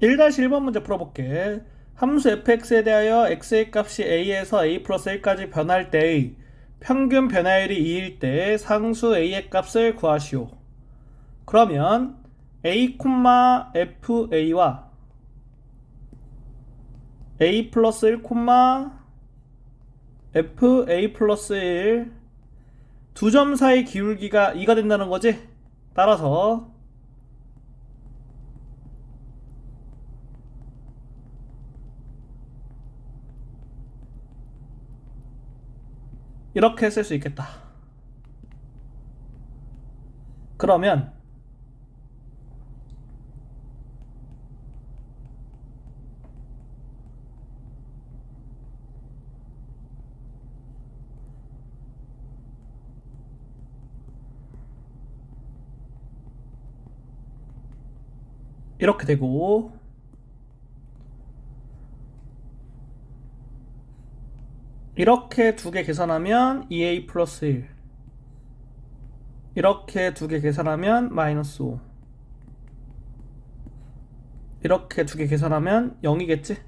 1-1번 문제 풀어볼게. 함수 fx에 대하여 x의 값이 a에서 a 플러스 1까지 변할 때의 평균 변화율이 2일 때 상수 a의 값을 구하시오. 그러면 a, fa와 a 플러스 1, fa 플러스 1 두 점 사이 기울기가 2가 된다는 거지? 따라서 이렇게 쓸 수 있겠다. 그러면 이렇게 되고 이렇게 두 개 계산하면 2a 플러스 1 이렇게 두 개 계산하면 마이너스 5 이렇게 두 개 계산하면 0이겠지?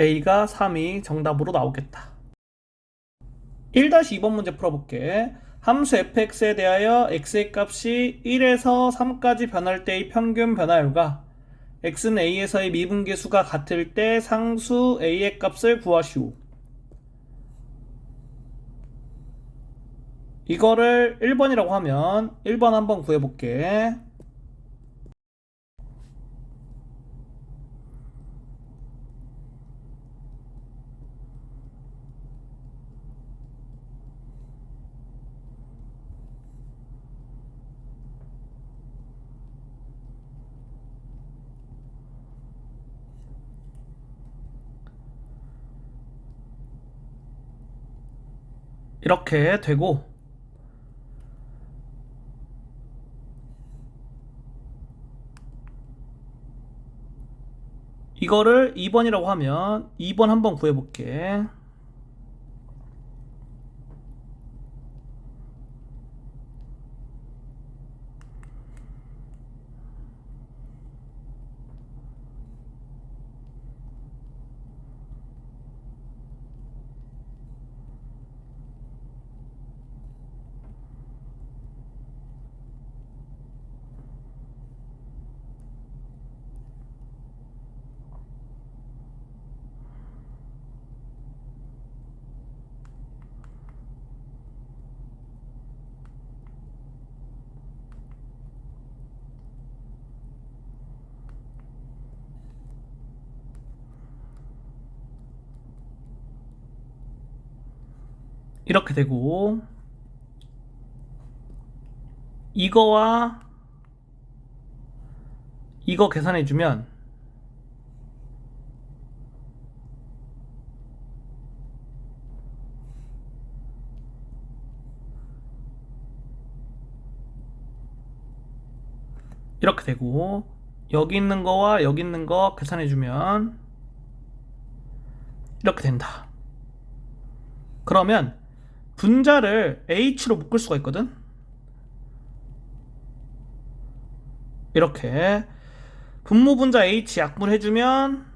A가 3이 정답으로 나오겠다. 1-2번 문제 풀어볼게. 함수 fx에 대하여 x의 값이 1에서 3까지 변할 때의 평균 변화율과 x는 a에서의 미분계수가 같을 때 상수 a의 값을 구하시오. 이거를 1번이라고 하면 1번 한번 구해볼게. 이렇게 되고 이거를 2번이라고 하면 2번 한번 구해볼게. 이렇게 되고 이거와 이거 계산해 주면 이렇게 되고 여기 있는 거와 여기 있는 거 계산해 주면 이렇게 된다. 그러면 분자를 h로 묶을 수가 있거든. 이렇게 분모 분자 h 약분 해주면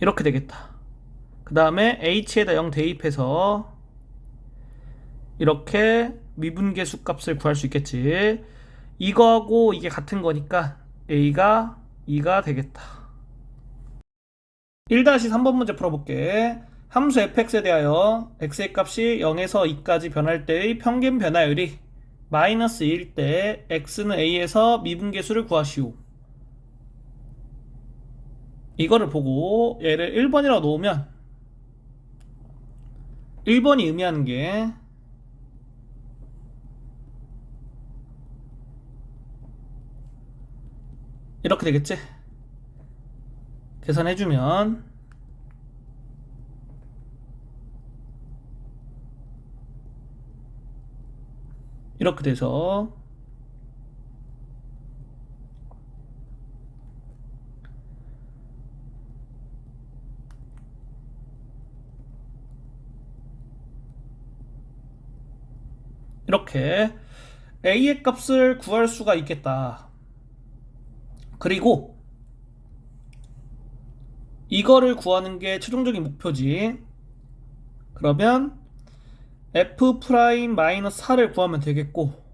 이렇게 되겠다. 그 다음에 h에다 0 대입해서 이렇게 미분계수 값을 구할 수 있겠지. 이거하고 이게 같은 거니까 a가 2가 되겠다. 1-3번 문제 풀어볼게. 함수 fx에 대하여 x의 값이 0에서 2까지 변할 때의 평균 변화율이 마이너스 2일 때 x는 a에서 미분계수를 구하시오. 이거를 보고 얘를 1번이라고 놓으면 1번이 의미하는 게 이렇게 되겠지? 계산해주면 이렇게 돼서 이렇게 A의 값을 구할 수가 있겠다. 그리고 이거를 구하는 게 최종적인 목표지. 그러면 f 프라임 마이너스 4를 구하면 되겠고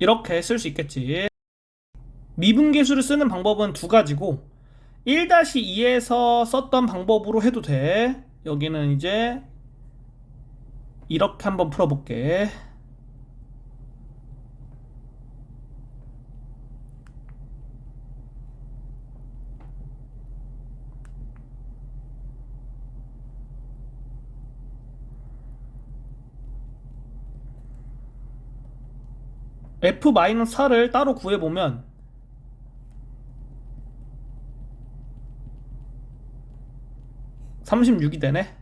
이렇게 쓸 수 있겠지. 미분계수를 쓰는 방법은 두 가지고 1-2에서 썼던 방법으로 해도 돼. 여기는 이제 이렇게 한번 풀어볼게. F-4를 따로 구해보면 36이 되네.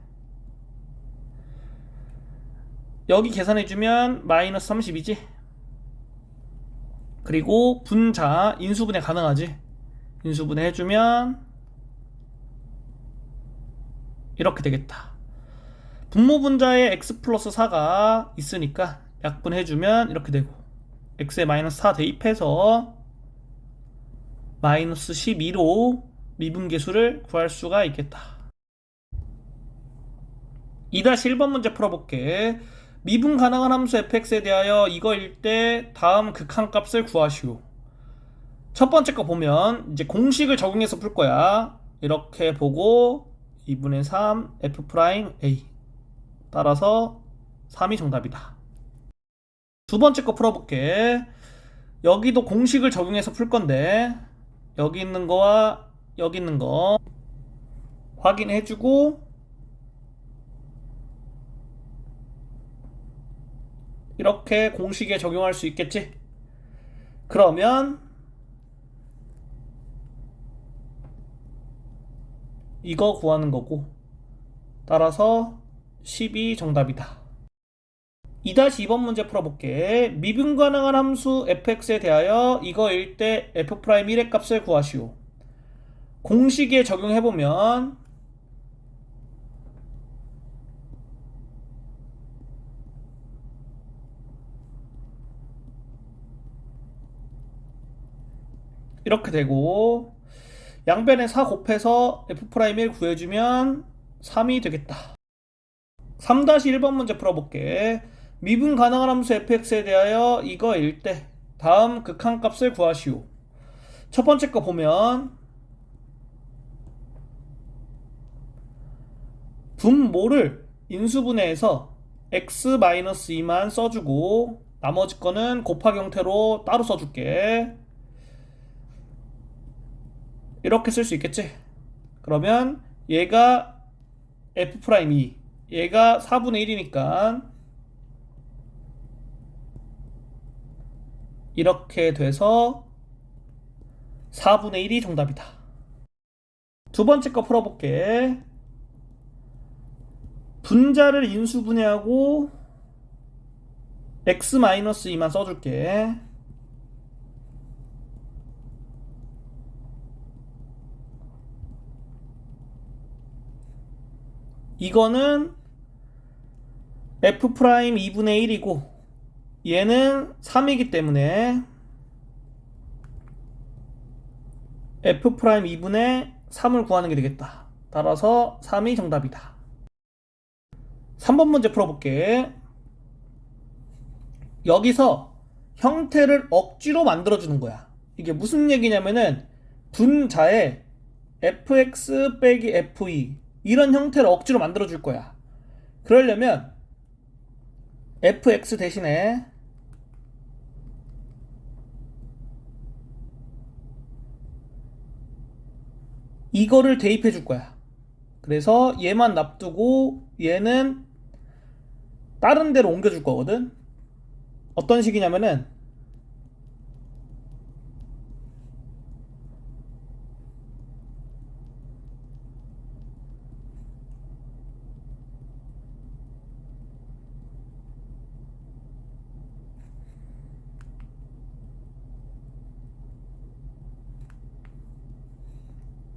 여기 계산해주면 마이너스 30이지. 그리고 분자 인수분해 가능하지. 인수분해 해주면 이렇게 되겠다. 분모 분자에 x 플러스 4가 있으니까 약분해주면 이렇게 되고 x에 마이너스 4 대입해서 마이너스 12로 미분계수를 구할 수가 있겠다. 2-1번 문제 풀어볼게. 미분 가능한 함수 fx에 대하여 이거일 때 다음 극한값을 구하시오. 첫 번째 거 보면 이제 공식을 적용해서 풀 거야. 이렇게 보고 2분의 3 f 프라임 a 따라서 3이 정답이다. 두 번째 거 풀어볼게. 여기도 공식을 적용해서 풀 건데 여기 있는 거와 여기 있는 거 확인해주고 이렇게 공식에 적용할 수 있겠지? 그러면 이거 구하는 거고 따라서 10이 정답이다. 2-2번 문제 풀어볼게. 미분 가능한 함수 fx에 대하여 이거일 때 f'1의 값을 구하시오. 공식에 적용해보면 이렇게 되고 양변에 4 곱해서 f'1 구해주면 3이 되겠다. 3-1번 문제 풀어볼게. 미분 가능한 함수 fx에 대하여 이거일 때 다음 극한값을 구하시오. 첫 번째 거 보면 분모를 인수분해해서 x-2만 써주고 나머지 거는 곱하기 형태로 따로 써줄게. 이렇게 쓸 수 있겠지? 그러면 얘가 f'2 얘가 4분의 1이니까 이렇게 돼서 4분의 1이 정답이다. 두 번째 거 풀어볼게. 분자를 인수분해하고 x-2만 써줄게. 이거는 f 프라임 2분의 1이고 얘는 3이기 때문에 f 프라임 2분의 3을 구하는 게 되겠다. 따라서 3이 정답이다. 3번 문제 풀어볼게. 여기서 형태를 억지로 만들어주는 거야. 이게 무슨 얘기냐면은 분자에 fx 빼기 fe 이런 형태를 억지로 만들어줄 거야. 그러려면 fx 대신에 이거를 대입해 줄 거야. 그래서 얘만 납두고 얘는 다른 데로 옮겨 줄 거거든. 어떤 식이냐면은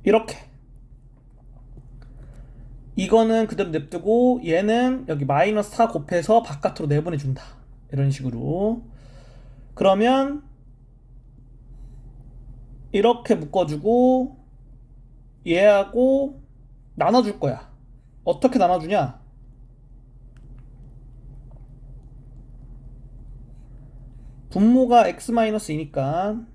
이렇게. 이거는 그대로 냅두고 얘는 여기 마이너스 4 곱해서 바깥으로 내보내준다. 이런 식으로. 그러면 이렇게 묶어주고 얘하고 나눠줄 거야. 어떻게 나눠주냐? 분모가 x-2니까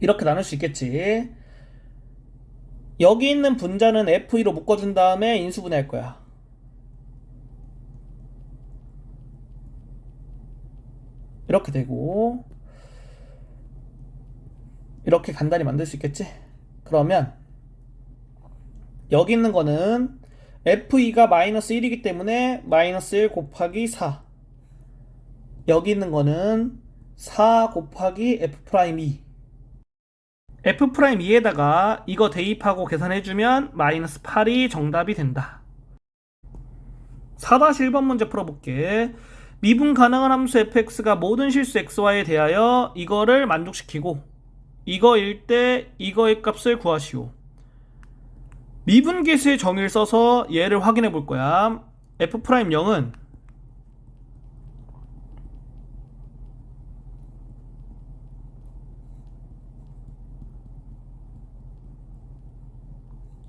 이렇게 나눌 수 있겠지. 여기 있는 분자는 F2로 묶어준 다음에 인수분해할 거야. 이렇게 되고 이렇게 간단히 만들 수 있겠지? 그러면 여기 있는 거는 F2가 마이너스 1이기 때문에 마이너스 1 곱하기 4 여기 있는 거는 4 곱하기 F'2 F'2에다가 이거 대입하고 계산해주면 마이너스 8이 정답이 된다 4-1번 문제 풀어볼게 미분 가능한 함수 fx가 모든 실수 xy에 대하여 이거를 만족시키고 이거일 때 이거의 값을 구하시오. 미분 계수의 정의를 써서 얘를 확인해 볼 거야. f'0은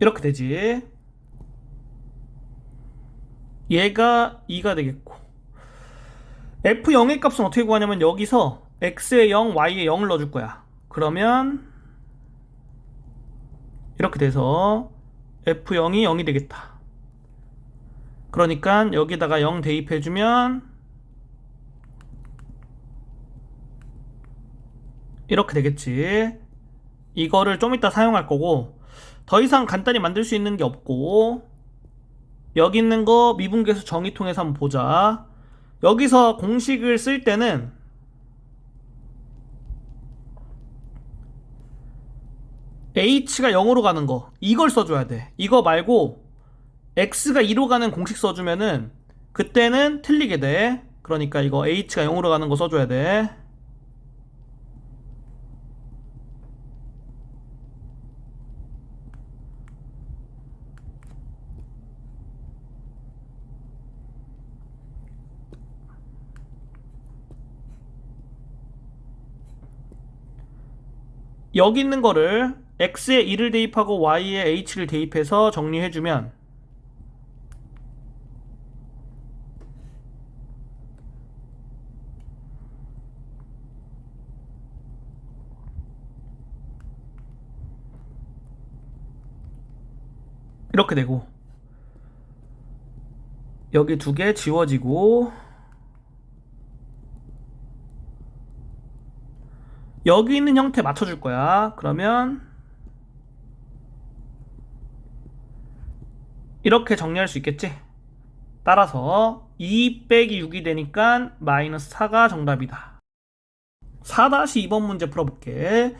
이렇게 되지. 얘가 2가 되겠고 f0의 값은 어떻게 구하냐면 여기서 x에 0, y에 0을 넣어줄 거야. 그러면 이렇게 돼서 f0이 0이 되겠다. 그러니까 여기다가 0 대입해주면 이렇게 되겠지. 이거를 좀 이따 사용할 거고 더 이상 간단히 만들 수 있는 게 없고 여기 있는 거 미분계수 정의 통해서 한번 보자. 여기서 공식을 쓸 때는 h가 0으로 가는 거 이걸 써줘야 돼. 이거 말고 x가 2로 가는 공식 써주면은 그때는 틀리게 돼. 그러니까 이거 h가 0으로 가는 거 써줘야 돼 여기 있는 거를 x에 2를 대입하고 y에 h를 대입해서 정리해주면 이렇게 되고 여기 두 개 지워지고 여기 있는 형태 맞춰줄 거야. 그러면 이렇게 정리할 수 있겠지? 따라서 2 빼기 6이 되니까 마이너스 4가 정답이다. 4-2번 문제 풀어볼게.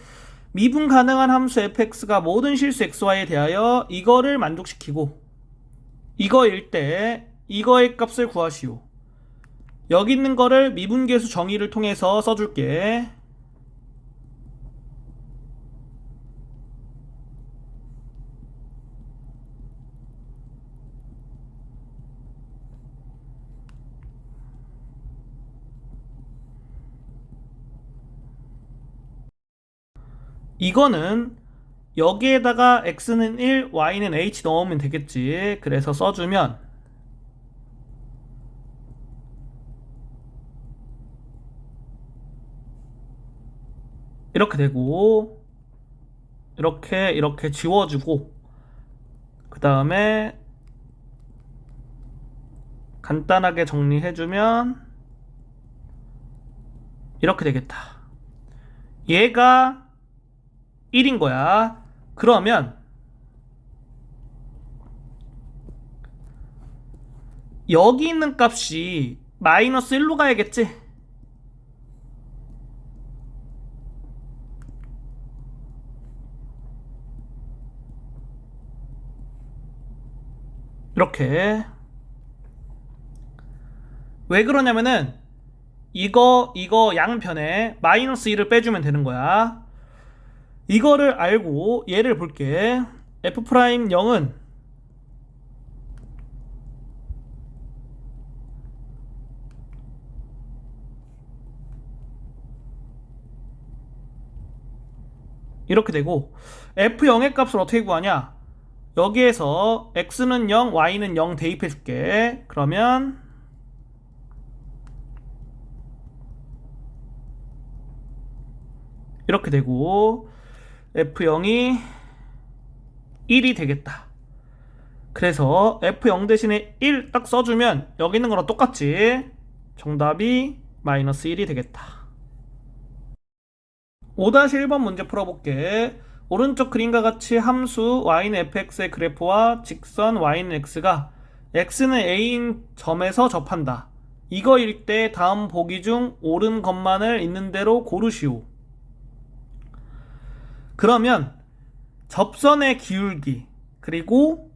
미분 가능한 함수 fx가 모든 실수 xy에 대하여 이거를 만족시키고 이거일 때 이거의 값을 구하시오. 여기 있는 거를 미분계수 정의를 통해서 써줄게. 이거는 여기에다가 x는 1, y는 h 넣으면 되겠지. 그래서 써주면 이렇게 되고 이렇게 이렇게 지워주고 그 다음에 간단하게 정리해주면 이렇게 되겠다. 얘가 1인 거야. 그러면 여기 있는 값이 마이너스 1로 가야겠지? 이렇게 왜 그러냐면은 이거 이거 양편에 마이너스 1을 빼주면 되는 거야 이거를 알고 얘를 볼게. F 프라임 0은 이렇게 되고 f0의 값을 어떻게 구하냐? 여기에서 x는 0, y는 0 대입해 줄게. 그러면 이렇게 되고 f0이 1이 되겠다 그래서 f0 대신에 1 딱 써주면 여기 있는 거랑 똑같지 정답이 마이너스 1이 되겠다 5-1번 문제 풀어볼게. 오른쪽 그림과 같이 함수 y는 fx의 그래프와 직선 y는 x가 x는 a인 점에서 접한다. 이거일 때 다음 보기 중 옳은 것만을 있는 대로 고르시오. 그러면 접선의 기울기 그리고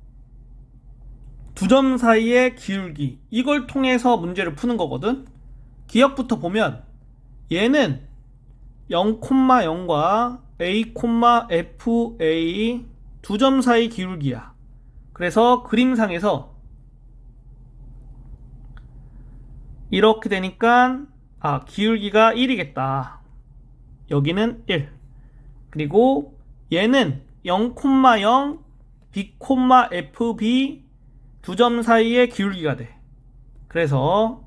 두 점 사이의 기울기 이걸 통해서 문제를 푸는 거거든. 기억부터 보면 얘는 0,0과 a, fa 두 점 사이 기울기야. 그래서 그림상에서 이렇게 되니까 아 기울기가 1이겠다. 여기는 1. 그리고 얘는 0,0 b, fb 두 점 사이의 기울기가 돼. 그래서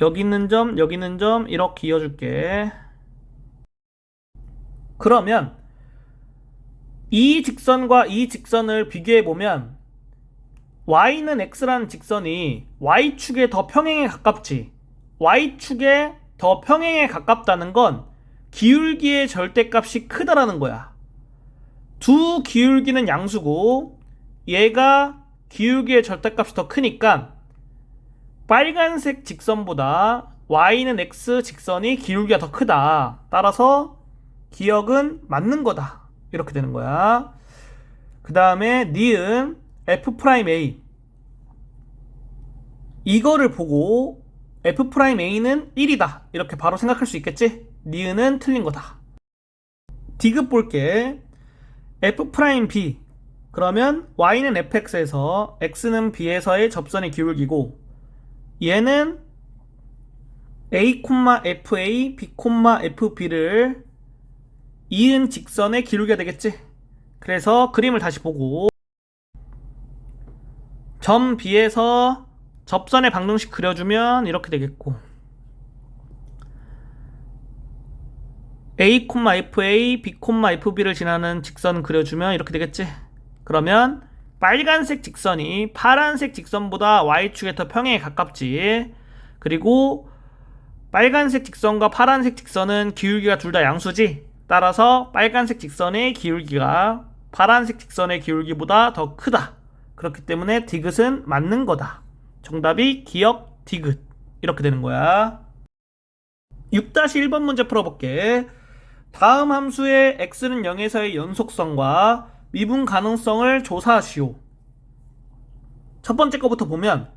여기 있는 점, 여기 있는 점 이렇게 이어줄게. 그러면 이 직선과 이 직선을 비교해 보면 y는 x라는 직선이 y축에 더 평행에 가깝지. y축에 더 평행에 가깝다는 건 기울기의 절대값이 크다라는 거야. 두 기울기는 양수고 얘가 기울기의 절대값이 더 크니까 빨간색 직선보다 y는 x 직선이 기울기가 더 크다. 따라서 기억은 맞는 거다. 이렇게 되는 거야. 그 다음에 니은 f'a 이거를 보고 f'a는 1이다. 이렇게 바로 생각할 수 있겠지? 니은은 틀린 거다. 디귿 볼게. f'b 그러면 y는 fx에서 x는 b에서의 접선의 기울기고 얘는 a, fa, b, fb를 이은 직선의 기울기가 되겠지. 그래서 그림을 다시 보고 점 B에서 접선의 방정식 그려주면 이렇게 되겠고 a, fa, b, fb를 지나는 직선 그려주면 이렇게 되겠지. 그러면 빨간색 직선이 파란색 직선보다 y축에 더 평행에 가깝지. 그리고 빨간색 직선과 파란색 직선은 기울기가 둘 다 양수지. 따라서 빨간색 직선의 기울기가 파란색 직선의 기울기보다 더 크다. 그렇기 때문에 디귿은 맞는 거다. 정답이 기억 디귿. 이렇게 되는 거야. 6-1번 문제 풀어볼게. 다음 함수의 x는 0에서의 연속성과 미분 가능성을 조사하시오. 첫 번째 거부터 보면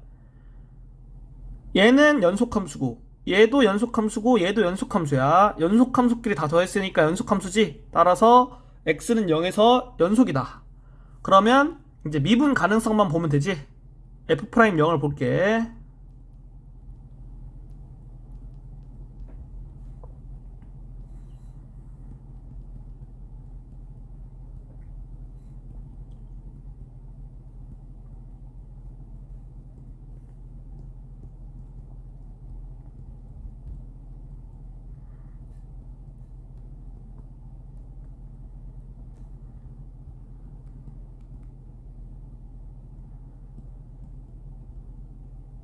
얘는 연속함수고 얘도 연속함수고 얘도 연속함수야. 연속함수끼리 다 더했으니까 연속함수지. 따라서 x는 0에서 연속이다. 그러면 이제 미분 가능성만 보면 되지. f'0을 볼게.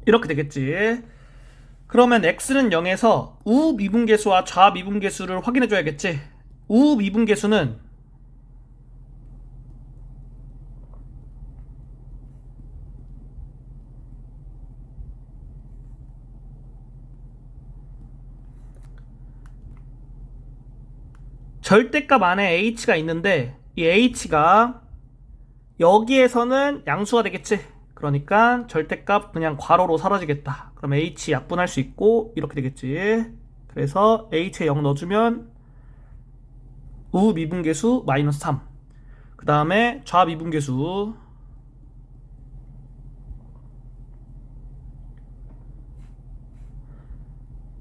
이렇게 되겠지. 그러면 x는 0에서 우 미분계수와 좌 미분계수를 확인해 줘야겠지. 우 미분계수는 절대값 안에 h가 있는데 이 h가 여기에서는 양수가 되겠지. 그러니까 절대값 그냥 괄호로 사라지겠다. 그럼 h 약분할 수 있고 이렇게 되겠지. 그래서 h에 0 넣어주면 우 미분계수 마이너스 3. 그 다음에 좌 미분계수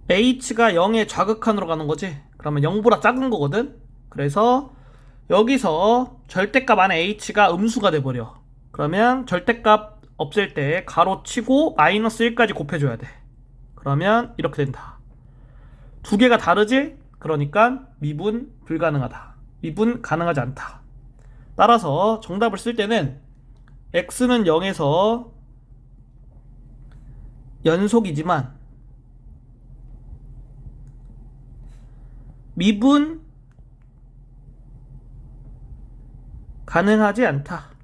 h가 0의 좌극한으로 가는 거지. 그러면 0보다 작은 거거든. 그래서 여기서 절대값 안에 h가 음수가 돼버려. 그러면 절대값 없앨 때 가로 치고 마이너스 1까지 곱해줘야 돼. 그러면 이렇게 된다. 두 개가 다르지? 그러니까 미분 불가능하다. 미분 가능하지 않다. 따라서 정답을 쓸 때는 x는 0에서 연속이지만 미분 가능하지 않다.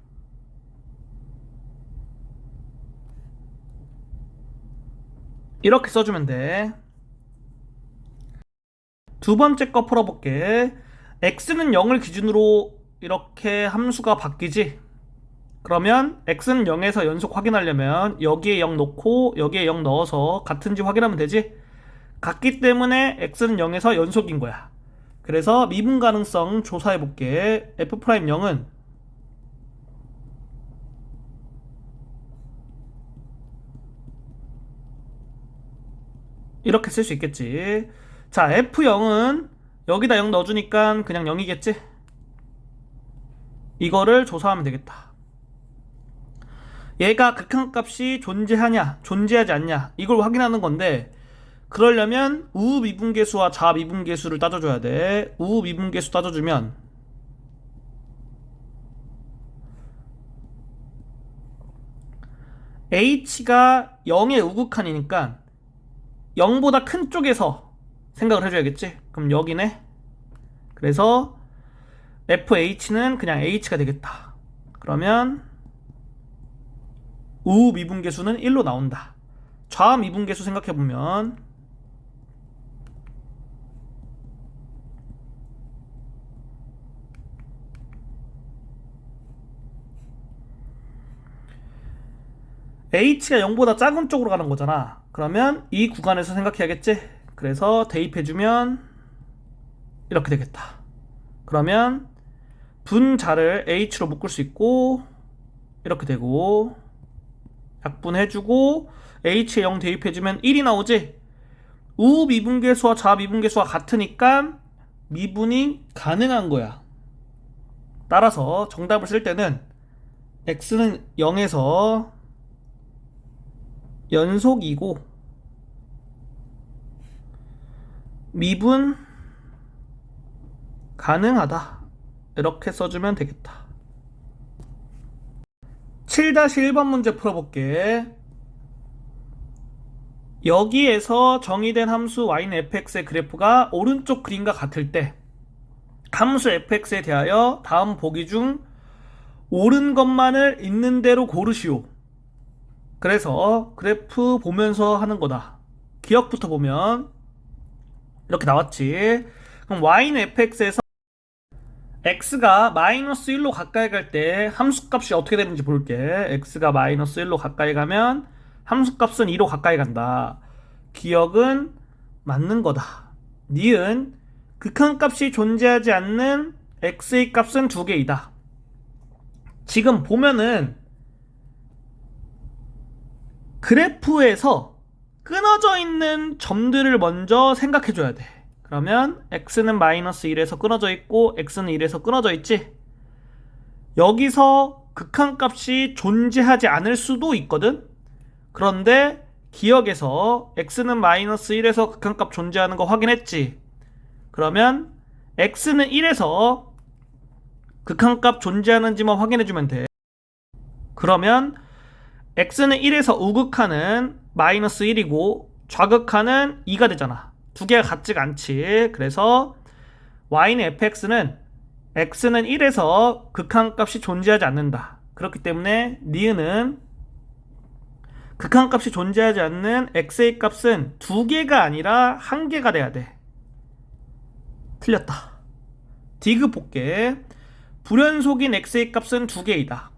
이렇게 써주면 돼. 두 번째 거 풀어볼게. x는 0을 기준으로 이렇게 함수가 바뀌지? 그러면 x는 0에서 연속 확인하려면 여기에 0 넣고 여기에 0 넣어서 같은지 확인하면 되지? 같기 때문에 x는 0에서 연속인 거야. 그래서 미분 가능성 조사해 볼게. f'0은 이렇게 쓸 수 있겠지. 자, f0은 여기다 0 넣어주니까 그냥 0이겠지? 이거를 조사하면 되겠다. 얘가 극한값이 존재하냐, 존재하지 않냐, 이걸 확인하는 건데, 그러려면 우우 미분계수와 좌 미분계수를 따져줘야 돼. 우우 미분계수 따져주면 h가 0의 우극한이니까 0보다 큰 쪽에서 생각을 해줘야겠지. 그럼 여기네. 그래서 fh는 그냥 h가 되겠다. 그러면 우 미분계수는 1로 나온다. 좌 미분계수 생각해보면 h가 0보다 작은 쪽으로 가는 거잖아. 그러면 이 구간에서 생각해야겠지? 그래서 대입해주면 이렇게 되겠다. 그러면 분자를 h로 묶을 수 있고 이렇게 되고 약분해주고 h에 0 대입해주면 1이 나오지? 우 미분계수와 좌 미분계수와 같으니까 미분이 가능한 거야. 따라서 정답을 쓸 때는 x는 0에서 연속이고 미분 가능하다. 이렇게 써주면 되겠다. 7-1번 문제 풀어볼게. 여기에서 정의된 함수 y는 fx의 그래프가 오른쪽 그림과 같을 때 함수 fx에 대하여 다음 보기 중 옳은 것만을 있는 대로 고르시오. 그래서 그래프 보면서 하는 거다. 기억부터 보면 이렇게 나왔지. 그럼 y는 fx에서 x가 마이너스 1로 가까이 갈 때 함수값이 어떻게 되는지 볼게. x가 마이너스 1로 가까이 가면 함수값은 2로 가까이 간다. 기억은 맞는 거다. 니은 극한값이 존재하지 않는 x의 값은 두 개이다. 지금 보면은 그래프에서 끊어져 있는 점들을 먼저 생각해 줘야 돼. 그러면 x는 마이너스 1에서 끊어져 있고 x는 1에서 끊어져 있지. 여기서 극한값이 존재하지 않을 수도 있거든. 그런데 기억에서 x는 마이너스 1에서 극한값 존재하는 거 확인했지. 그러면 x는 1에서 극한값 존재하는지만 확인해주면 돼. 그러면 x는 1에서 우극한은 마이너스 1이고 좌극한은 2가 되잖아. 두 개가 같지가 않지. 그래서 y는 fx는 x는 1에서 극한값이 존재하지 않는다. 그렇기 때문에 니은은 극한값이 존재하지 않는 x의 값은 두 개가 아니라 한 개가 돼야 돼. 틀렸다. 디귿 볼게. 불연속인 x의 값은 두 개이다.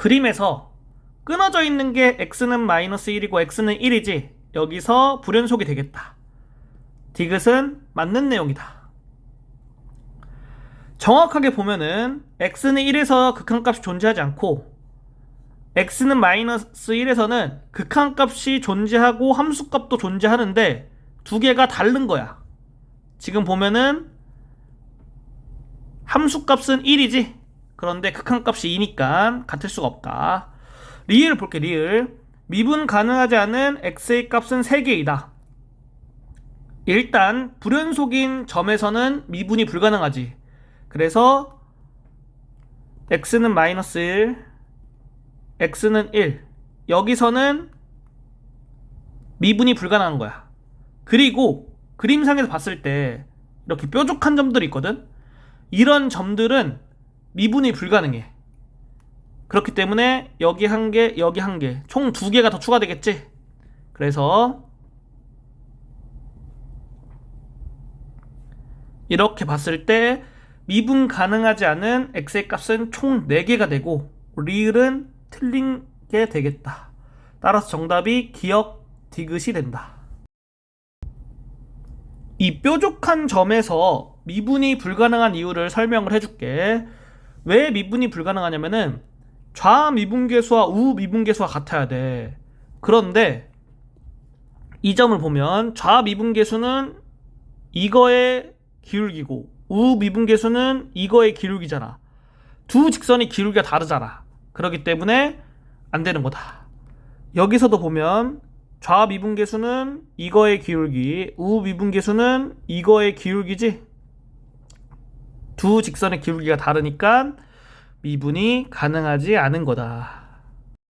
그림에서 끊어져 있는 게 x는 마이너스 1이고 x는 1이지 여기서 불연속이 되겠다. 디귿은 맞는 내용이다. 정확하게 보면은 x는 1에서 극한값이 존재하지 않고 x는 마이너스 1에서는 극한값이 존재하고 함수값도 존재하는데 두 개가 다른 거야. 지금 보면은 함수값은 1이지. 그런데 극한값이 2니까 같을 수가 없다. 리을 볼게 리을. 미분 가능하지 않은 x의 값은 3개이다. 일단 불연속인 점에서는 미분이 불가능하지. 그래서 x는 마이너스 1, x는 1. 여기서는 미분이 불가능한 거야. 그리고 그림상에서 봤을 때 이렇게 뾰족한 점들이 있거든. 이런 점들은 미분이 불가능해. 그렇기 때문에 여기 한 개, 여기 한 개, 총 두 개가 더 추가되겠지. 그래서 이렇게 봤을 때 미분 가능하지 않은 x의 값은 총 4개가 되고 리을은 틀린 게 되겠다. 따라서 정답이 기억 디귿이 된다. 이 뾰족한 점에서 미분이 불가능한 이유를 설명을 해줄게. 왜 미분이 불가능하냐면은 좌 미분계수와 우 미분계수가 같아야 돼. 그런데 이 점을 보면 좌 미분계수는 이거의 기울기고 우 미분계수는 이거의 기울기잖아. 두 직선의 기울기가 다르잖아. 그렇기 때문에 안 되는 거다. 여기서도 보면 좌 미분계수는 이거의 기울기, 우 미분계수는 이거의 기울기지. 두 직선의 기울기가 다르니까 미분이 가능하지 않은 거다.